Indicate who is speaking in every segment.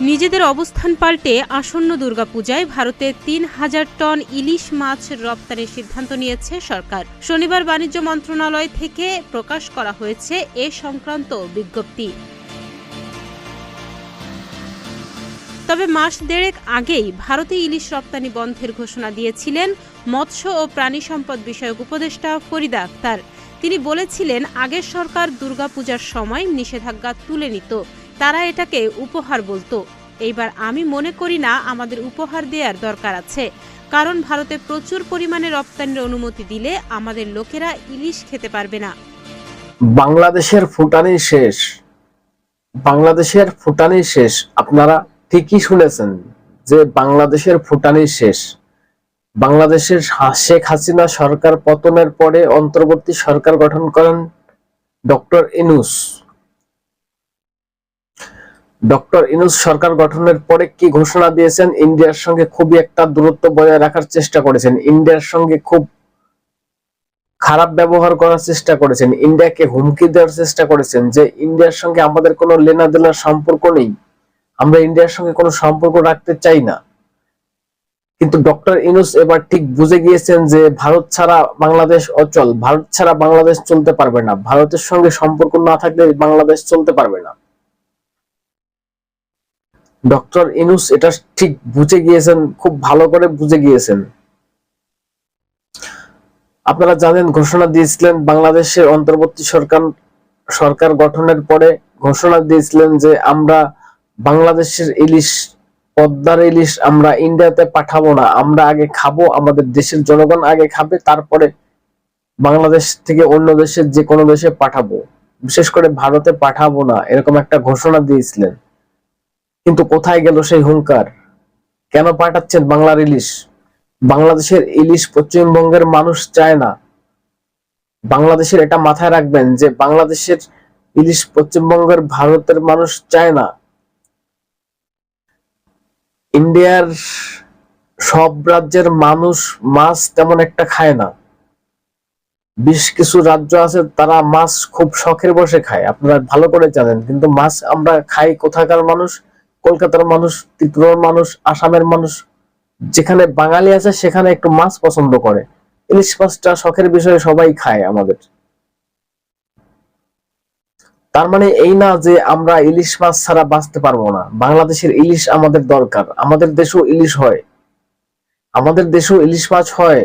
Speaker 1: নিজেদের অবস্থান পাল্টে আসন্ন দুর্গাপূজায় ভারতে তিন হাজার টন ইলিশ মাছ রপ্তানির সিদ্ধান্ত নিয়েছে সরকার। শনিবার বাণিজ্য মন্ত্রণালয় থেকে প্রকাশ করা হয়েছে এ সংক্রান্ত বিজ্ঞপ্তি। তবে মাস দেড়েক আগেই ভারতে ইলিশ রপ্তানি বন্ধের ঘোষণা দিয়েছিলেন মৎস্য ও প্রাণী সম্পদ বিষয়ক উপদেষ্টা ফরিদা আক্তার। তিনি বলেছিলেন, আগের সরকার দুর্গাপূজার সময় নিষেধাজ্ঞা তুলে নিত। তারা এটাকে উপহার বলতো। এইবার আমি মনে করি না আমাদের উপহার দেওয়ার দরকার আছে। কারণ ভারতে প্রচুর পরিমাণে রপ্তানির অনুমতি দিলে আমাদের লোকেরা ইলিশ খেতে পারবে না।
Speaker 2: বাংলাদেশের ফুটানি শেষ। বাংলাদেশের ফুটানি শেষ। আপনারা ঠিকই শুনেছেন যে বাংলাদেশের ফুটানি শেষ। বাংলাদেশের শেখ হাসিনা সরকার পতনের পরে অন্তর্বর্তী সরকার গঠন করেন ডক্টর ইনুস। ডক্টর ইনুস সরকার গঠনের পরে কি ঘোষণা দিয়েছেন? ইন্ডিয়ার সঙ্গে খুবই একটা দূরত্ব বজায় রাখার চেষ্টা করেছেন। ইন্ডিয়ার সঙ্গে খুব খারাপ ব্যবহার করার চেষ্টা করেছেন। ইন্ডিয়াকে হুমকি দেওয়ার চেষ্টা করেছেন যে, ইন্ডিয়ার সঙ্গে আমাদের কোনো লেনা দেনার সম্পর্ক নেই। আমরা ইন্ডিয়ার সঙ্গে কোনো সম্পর্ক রাখতে চাই না। কিন্তু ডক্টর ইনুস এবার ঠিক বুঝে গিয়েছেন যে, ভারত ছাড়া বাংলাদেশ অচল। ভারত ছাড়া বাংলাদেশ চলতে পারবে না। ভারতের সঙ্গে সম্পর্ক না থাকলে বাংলাদেশ চলতে পারবে না। ডক্টর ইনুস এটা ঠিক বুঝে গিয়েছেন, খুব ভালো করে বুঝে গিয়েছেন। আপনারা জানেন, ঘোষণা দিয়েছিলেন বাংলাদেশের অন্তর্বর্তী সরকার সরকার গঠনের পরে ঘোষণা দিয়েছিলেন যে আমরা বাংলাদেশের ইলিশ, পদ্মার ইলিশ আমরা ইন্ডিয়াতে পাঠাবো না, আমরা আগে খাব, আমাদের দেশের জনগণ আগে খাবে, তারপরে বাংলাদেশ থেকে অন্য দেশের যে কোনো দেশে পাঠাবো। বিশেষ করে ভারতে পাঠাবো না, এরকম একটা ঘোষণা দিয়েছিলেন। কিন্তু কোথায় গেল সেই হুঙ্কার? কেন পাঠাচ্ছেন বাংলার ইলিশ? বাংলাদেশের ইলিশ পশ্চিমবঙ্গের মানুষ চায় না। বাংলাদেশের এটা মাথায় রাখবেন যে বাংলাদেশের ইলিশ পশ্চিমবঙ্গের ভারতের মানুষ চায় না। ইন্ডিয়ার সব রাজ্যের মানুষ মাছ তেমন একটা খায় না। বেশ কিছু রাজ্য আছে তারা মাছ খুব শখের বসে খায়। আপনারা ভালো করে জানেন, কিন্তু মাছ আমরা খাই কোথাকার মানুষ? কলকাতার মানুষ, ত্রিপুরার মানুষ, আসামের মানুষ, যেখানে বাঙালি আছে সেখানে একটু মাছ পছন্দ করে। ইলিশ মাছটা শখের বিষয়ে সবাই খায় আমাদের। তার মানে এই না যে আমরা ইলিশ মাছ ছাড়া বাঁচতে পারব না। বাংলাদেশের ইলিশ আমাদের দরকার। আমাদের দেশেও ইলিশ হয়। আমাদের দেশেও ইলিশ মাছ হয়।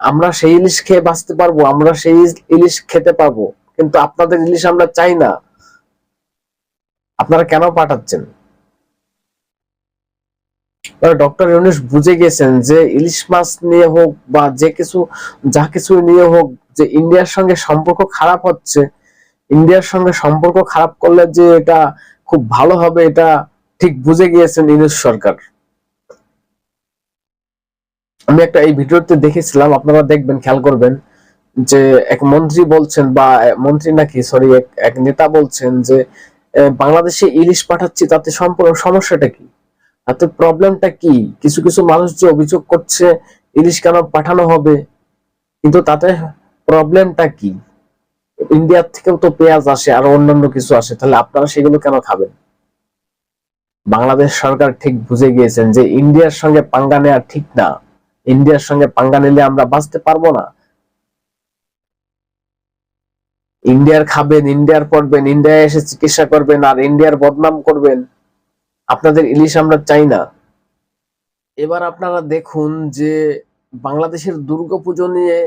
Speaker 2: আমরা সেই ইলিশ খেয়ে বাঁচতে পারব, আমরা সেই ইলিশ খেতে পারব। কিন্তু আপনাদের ইলিশ আমরা চাই না। আপনারা কেন পাঠাচ্ছেন? ডক্টর ইউনুস বুঝে গেছেন যে ইলিশ মাছ নিয়ে হোক বা যে কিছু, যা কিছু নিয়ে হোক, যে ইন্ডিয়ার সঙ্গে সম্পর্ক খারাপ হচ্ছে, ইন্ডিয়ার সঙ্গে সম্পর্ক খারাপ করলে যে এটা খুব ভালো হবে, এটা ঠিক বুঝে গিয়েছেন সরকার। আমি একটা এই ভিডিওতে দেখেছিলাম, আপনারা দেখবেন, খেয়াল করবেন, যে এক মন্ত্রী বলছেন বা মন্ত্রী নাকি সরি এক নেতা বলছেন যে বাংলাদেশে ইলিশ পাঠাচ্ছি, তাতে সম্পূর্ণ সমস্যাটা কি? তাতে প্রবলেমটা কি? কিছু কিছু মানুষ যে অভিযোগ করছে, ইলিশ কেন পাঠানো হবে? কিন্তু তাতে প্রবলেমটা কি? ইন্ডিয়ার থেকেও তো পেঁয়াজ আসে আর অন্যান্য কিছু আসে, তাহলে আপনারা সেগুলো কেন খাবেন? বাংলাদেশ সরকার ঠিক বুঝে গিয়েছেন যে ইন্ডিয়ার সঙ্গে পাঙ্গা নেওয়া ঠিক না। ইন্ডিয়ার সঙ্গে পাঙ্গা নিলে আমরা বাঁচতে পারব না। ইন্ডিয়ার খাবেন ইন্ডিয়ার পড়বেন ইন্ডিয়ায় এসে চিকিৎসা করবেন, আর ইন্ডিয়ার বদনাম করবেন। আপনাদের ইলিশ আমরা চাই না। এবার আপনারা দেখুন যে বাংলাদেশের দুর্গাপুজো নিয়ে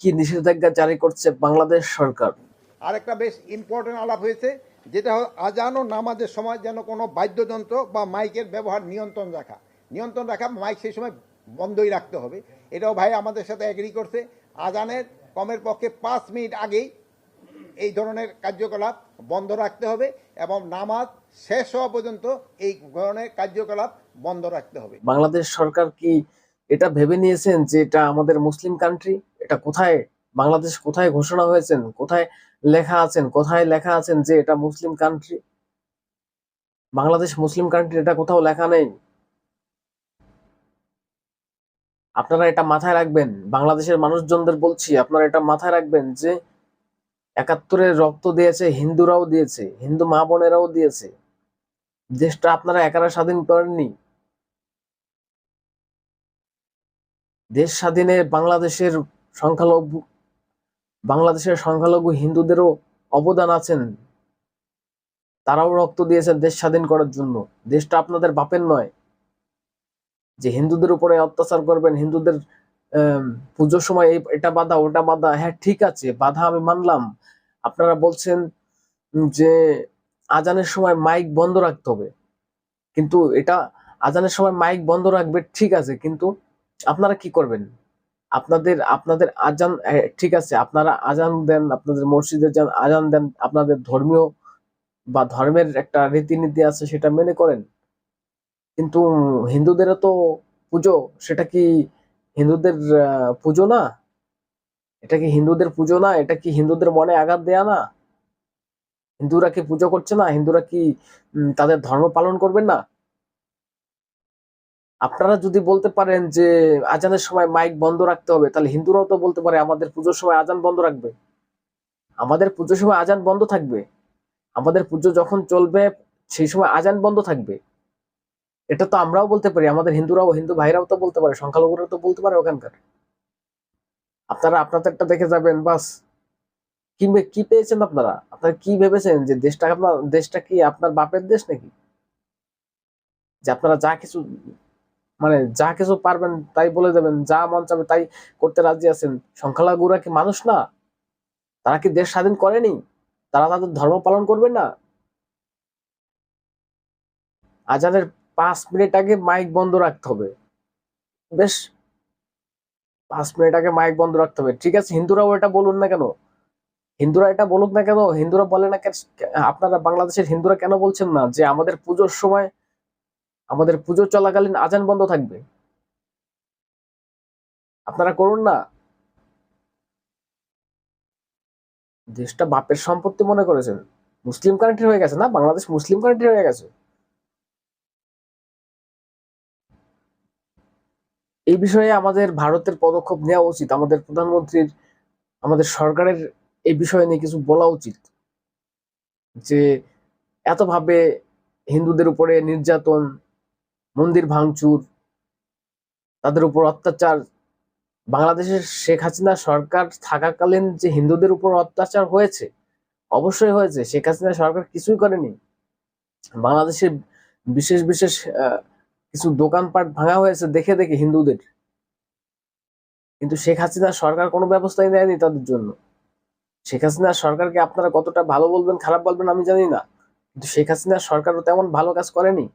Speaker 2: কি নিষেধাজ্ঞা জারি করছে বাংলাদেশ সরকার।
Speaker 3: আরেকটা বেশ ইম্পর্টেন্ট আলাপ হয়েছে যেটা হলো আজান ও নামাজের সময় যেন কোনো বাদ্যযন্ত্র বা মাইকের ব্যবহার নিয়ন্ত্রণ রাখা। নিয়ন্ত্রণ রাখা মাইক সেই সময় বন্ধই রাখতে হবে। এটাও ভাই আমাদের সাথে অ্যাগ্রি করছে। আজানের কমের পক্ষে পাঁচ মিনিট আগেই এই ধরনের কার্যকলাপ বন্ধ রাখতে হবে এবং নামাজ শেষ হওয়া পর্যন্ত এই ধরনের কার্যকলাপ বন্ধ রাখতে হবে।
Speaker 2: বাংলাদেশ সরকার কি এটা ভেবে নিয়েছেন যে এটা আমাদের মুসলিম কান্ট্রি এটা কোথায়? বাংলাদেশ কোথায় ঘোষণা হয়েছেন? কোথায় লেখা আছেন? কোথায় লেখা আছেন যে এটা Muslim country Bangladesh Muslim country এটা কোথাও লেখা নেই। আপনারা এটা মাথায় রাখবেন। বাংলাদেশের মানুষজনদের বলছি, আপনারা এটা মাথায় রাখবেন যে একাত্তরের রক্ত দিয়েছে, হিন্দুরাও দিয়েছে, হিন্দু মা বোনেরাও দিয়েছে। দেশটা আপনারা একারা স্বাধীন করেননি। দেশ স্বাধীনে বাংলাদেশের সংখ্যালঘু বাংলাদেশের সংখ্যালঘু হিন্দুদেরও অবদান আছেন তারাও রক্ত দিয়েছেন দেশ স্বাধীন করার জন্য। দেশটা আপনাদের বাপের নয়। যে হিন্দুদের উপরে অত্যাচার করবেন, হিন্দুদের পুজোর সময় এই- এটা বাধা, ওটা বাধা হ্যাঁ ঠিক আছে, বাধা আমি মানলাম। আপনারা বলছেন যে আজানের সময় মাইক বন্ধ রাখতে হবে। কিন্তু এটা আজানের সময় মাইক বন্ধ রাখবে, ঠিক আছে, কিন্তু আপনারা কি করবেন? আপনাদের আপনাদের আজান ঠিক আছে, আপনারা আজান দেন, আপনাদের মসজিদে যান, আজান দেন, আপনাদের ধর্মীয় বা ধর্মের একটা রীতিনীতি আছে, সেটা মেনে করেন। কিন্তু হিন্দুদেরও তো পুজো, সেটা কি হিন্দুদের পুজো না? এটা কি হিন্দুদের পুজো না? এটা কি হিন্দুদের মনে আঘাত দেয়া না? হিন্দুরা কি পুজো করছে না? হিন্দুরা কি তাদের ধর্ম পালন করবেন না? আপনারা যদি বলতে পারেন যে আজানের সময় মাইক বন্ধ রাখতে হবে, তাহলে হিন্দুরাও তো বলতে পারে আমাদের পুজোর সময় আজান বন্ধ রাখবে। আমাদের পুজোর সময় আজান বন্ধ থাকবে। আমাদের পুজো যখন চলবে, সেই সময় আজান বন্ধ থাকবে। এটা তো আমরাও বলতে পারি, আমাদের হিন্দুরাও, হিন্দু ভাইরাও তো বলতে পারে, সংখ্যালঘুরাও তো বলতে পারে ওখানকার। আপনারা, আপনাদেরটা দেখে যাবেন, বাস। কি মে- কি পেয়েছেন আপনারা? আপনারা কি ভেবেছেন যে দেশটা আপনার, দেশটা কি আপনার বাপের দেশ নাকি? যে আপনারা যা কিছু মানে যা কিছু পারবেন তাই বলে যাবেন যা মন চাবে তাই করতে রাজি আছেন। সংখ্যালঘুরা কি মানুষ না? তারা কি দেশ স্বাধীন করেনি? তারা তাদের ধর্ম পালন করবেন না? আজানের পাঁচ মিনিট আগে মাইক বন্ধ রাখতে হবে। বেশ, পাঁচ মিনিট আগে মাইক বন্ধ রাখতে হবে। ঠিক আছে, হিন্দুরাও এটা বলুন না কেন? হিন্দুরা এটা বলুক না কেন, হিন্দুরা বলে না কেন, আপনারা বাংলাদেশের হিন্দুরা কেন বলছেন না যে আমাদের পুজোর সময়, আমাদের পুজো চলাকালীন আজান বন্ধ থাকবে? আপনারা করুন না। দেশটা বাপের সম্পত্তি মনে করেছেন। মুসলিম কান্ট্রি হয়ে গেছে না? বাংলাদেশ মুসলিম কান্ট্রি হয়ে গেছে। এই বিষয়ে আমাদের ভারতের পদক্ষেপ নেওয়া উচিত। আমাদের প্রধানমন্ত্রীর, আমাদের সরকারের এই বিষয় নিয়ে কিছু বলা উচিত। যে এতভাবে হিন্দুদের উপরে নির্যাতন, মন্দির ভাঙচুর, তাদের উপর অত্যাচার, বাংলাদেশের শেখ হাসিনা সরকার থাকাকালীন যে হিন্দুদের উপর অত্যাচার হয়েছে, অবশ্যই হয়েছে, শেখ হাসিনা সরকার কিছুই করেনি। বাংলাদেশে বিশেষ বিশেষ কিছু দোকানপাট ভাঙা হয়েছে, দেখে দেখে হিন্দুদের। কিন্তু শেখ হাসিনা সরকার কোনো ব্যবস্থাই নেয়নি তাদের জন্য। শেখ হাসিনা সরকারকে আপনারা কতটা ভালো বলবেন, খারাপ বলবেন আমি জানি না। কিন্তু শেখ হাসিনা সরকারও তেমন ভালো কাজ করেনি।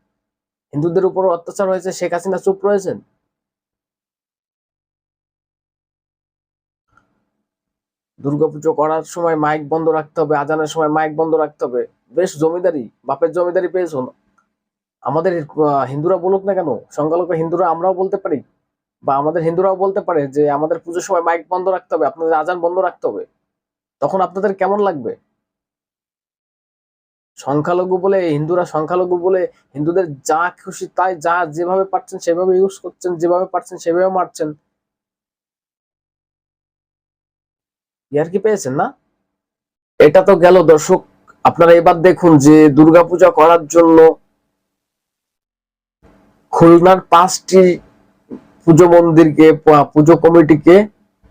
Speaker 2: হিন্দুদের উপর অত্যাচার হয়েছে, শেখ হাসিনা চুপ রয়েছেন। দুর্গাপুজো করার সময় মাইক বন্ধ রাখতে হবে, আজানের সময় মাইক বন্ধ রাখতে হবে। বেশ জমিদারি, বাপের জমিদারি পেয়েছ আমাদের হিন্দুরা বলুক না কেন, সংখ্যালঘু হিন্দুরা আমরাও বলতে পারি। বা আমাদের হিন্দুরাও বলতে পারে যে আমাদের পুজোর সময় মাইক বন্ধ রাখতে হবে, আপনাদের আজান বন্ধ রাখতে হবে। তখন আপনাদের কেমন লাগবে? সংখ্যালঘু বলে, হিন্দুরা সংখ্যালঘু বলে, হিন্দুদের যা খুশি তাই যা যেভাবে পারছেন সেভাবে ইউজ করছেন, যেভাবে পারছেন সেভাবে মারছেন। ইয়ার কি পেয়েছেন না? এটা তো গেল দর্শক, আপনারা এবার দেখুন যে দুর্গাপূজা করার জন্য খুলনার পাঁচটি পুজো মন্দিরকে পুজো কমিটিকে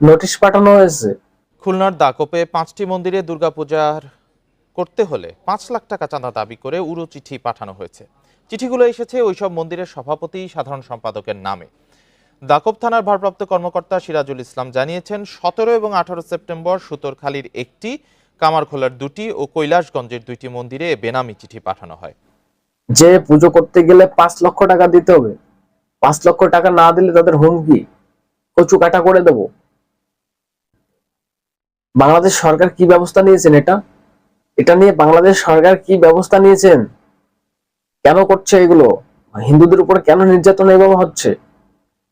Speaker 2: নোটিশ পাঠানো হয়েছে।
Speaker 4: খুলনার দাকপে পাঁচটি মন্দিরে দুর্গাপূজার করতে হলে পাঁচ লাখ টাকা চাঁদা দাবি করে উড়ো চিঠি পাঠানো হয়েছে। চিঠিগুলো এসেছে ওইসব মন্দিরের সভাপতি, সাধারণ সম্পাদকের নামে। দাকব থানার ভারপ্রাপ্ত কর্মকর্তা সিরাজুল ইসলাম জানিয়েছেন, সতেরো এবং আঠারো সেপ্টেম্বর সুতরখালীর একটি, কামারখোলার দুটি ও কৈলাসগঞ্জের দুইটি মন্দিরে বেনামি চিঠি পাঠানো হয়।
Speaker 2: যে পুজো করতে গেলে পাঁচ লক্ষ টাকা দিতে হবে। পাঁচ লক্ষ টাকা না দিলে তাদের হুমকি। কচু কাটা করে দেব। বাংলাদেশ সরকার কি ব্যবস্থা নিয়েছেন এটা? এটা নিয়ে বাংলাদেশ সরকার কি ব্যবস্থা নিয়েছেন? কেন করছে এগুলো? হিন্দুদের উপরে কেন নির্যাতন এভাবে হচ্ছে?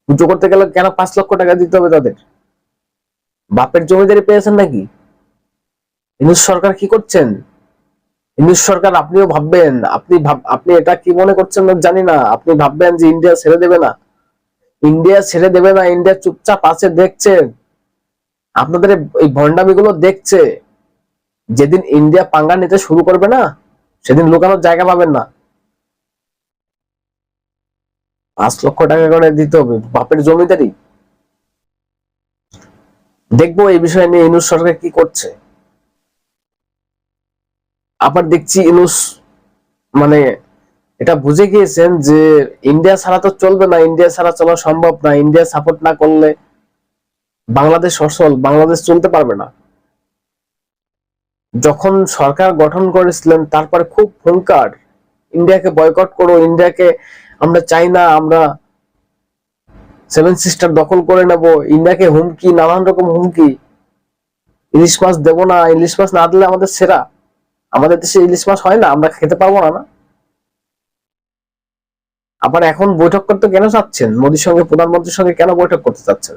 Speaker 2: পুজো করতে গেলে কেন পাঁচ লক্ষ টাকা দিতে হবে তাদের? বাপের জমিদারি পেয়েছেন নাকি? হিন্দু সরকার কি করছেন? ইংলিশ সরকার আপনিও ভাববেন, আপনি আপনি এটা কি মনে করছেন জানি না। আপনি ভাববেন যে ইন্ডিয়া ছেড়ে দেবে না। ইন্ডিয়া ছেড়ে দেবে না, ইন্ডিয়া চুপচাপ আছে দেখছে আপনাদের এই ভণ্ডামি গুলো দেখছে, যেদিন ইন্ডিয়া পাঙ্গা নিতে শুরু করবে না, সেদিন লুকানোর জায়গা পাবেন না। পাঁচ লক্ষ টাকা করে দিতে হবে, বাপের জমিদারি দেখব এই বিষয় নিয়ে ইনুস সরকার কি করছে। আবার দেখছি ইনুস মানে এটা বুঝে গিয়েছেন যে ইন্ডিয়া ছাড়া তো চলবে না, ইন্ডিয়া ছাড়া চলা সম্ভব না, ইন্ডিয়া সাপোর্ট না করলে বাংলাদেশ অসল, বাংলাদেশ চলতে পারবে না। যখন সরকার গঠন করেছিলেন, তারপরে খুব হুঙ্কার, ইন্ডিয়াকে বয়কট করো, ইন্ডিয়াকে আমরা চাই না, আমরা সেভেন সিস্টার দখল করে নেব, ইন্ডিয়াকে হুমকি, নানান রকম হুমকি। ইলিশ মাছ দেবো না, ইলিশ মাছ না দিলে আমাদের সেরা। আমাদের দেশে ইলিশ মাছ হয় না, আমরা খেতে পারব না না। আবার এখন বৈঠক করতে কেন চাচ্ছেন? মোদির সঙ্গে, প্রধানমন্ত্রীর সঙ্গে কেন বৈঠক করতে চাচ্ছেন?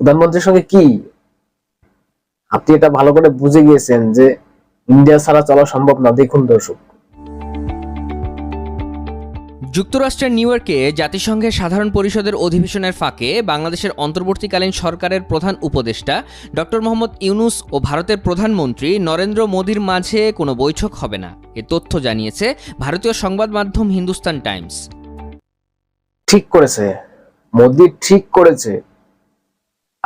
Speaker 2: প্রধানমন্ত্রীর সঙ্গে কি? আপনি এটা ভালো করে বুঝে গিয়েছেন যে ইন্ডিয়া ছাড়া চলা সম্ভব না। দেখুন দর্শক।
Speaker 5: যুক্তরাষ্ট্রের নিউ ইয়র্কে জাতিসংঘের সাধারণ পরিষদের অধিবেশনের ফাঁকে বাংলাদেশের অন্তর্বর্তীকালীন সরকারের প্রধান উপদেষ্টা ডক্টর মোহাম্মদ ইউনুস ও ভারতের প্রধানমন্ত্রী নরেন্দ্র মোদীর মাঝে কোনো বৈঠক হবে না। এ তথ্য জানিয়েছে ভারতীয় সংবাদ মাধ্যম হিন্দুস্তান টাইমস।
Speaker 2: ঠিক করেছে। মোদী ঠিক করেছে।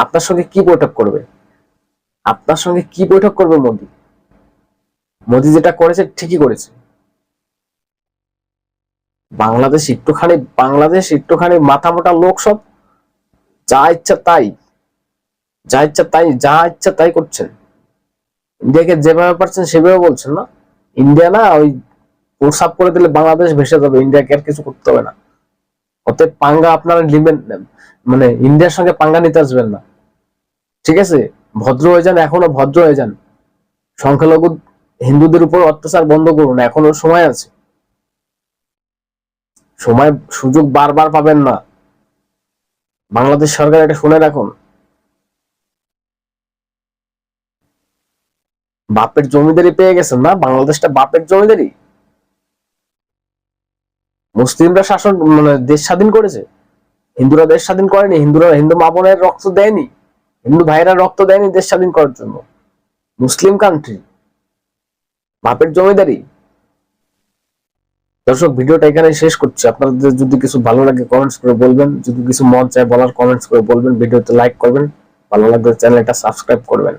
Speaker 2: আপনার সঙ্গে কি বৈঠক করবে? আপনার সঙ্গে কি বৈঠক করবে মোদি? মোদি যেটা করেছে ঠিকই করেছে। বাংলাদেশ একটুখানি বাংলাদেশ একটুখানি মাথা মোটা লোক সব। যা ইচ্ছা তাই। যা ইচ্ছা তাই, যা ইচ্ছা তাই করছেন ইন্ডিয়াকে যেভাবে পারছেন সেভাবে বলছেন না। ইন্ডিয়া না ওই প্রসাব করে দিলে বাংলাদেশ ভেসে যাবে। ইন্ডিয়াকে আর কিছু করতে হবে না। অতএব পাঙ্গা আপনারা নেবেন মানে ইন্ডিয়ার সঙ্গে পাঙ্গা নিতে আসবেন না। ঠিক আছে? ভদ্র হয়ে যান, এখনও ভদ্র হয়ে যান। সংখ্যালঘু হিন্দুদের উপর অত্যাচার বন্ধ করুন, এখনও সময় আছে। সময়, সুযোগ বারবার পাবেন না। বাংলাদেশ সরকার এটা শুনে রাখুন। বাপের জমিদারি পেয়ে গেছেন না? বাংলাদেশটা বাপের জমিদারি? মুসলিমরা শাসন মানে দেশ স্বাধীন করেছে। হিন্দুরা দেশ স্বাধীন করেনি, হিন্দুরা, হিন্দু মাপনের রক্ত দেয়নি। হিন্দু ভাইরা রক্ত দেয়নি দেশ স্বাধীন করার জন্য। মুসলিম কান্ট্রি বাপের জমিদারি। দর্শক, ভিডিওটা এখানে শেষ করছি। আপনাদের যদি কিছু ভালো লাগে কমেন্টস করে বলবেন, যদি কিছু মন চায় বলার কমেন্টস করে বলবেন, ভিডিওতে লাইক করবেন, ভালো লাগলে চ্যানেলটা সাবস্ক্রাইব করবেন।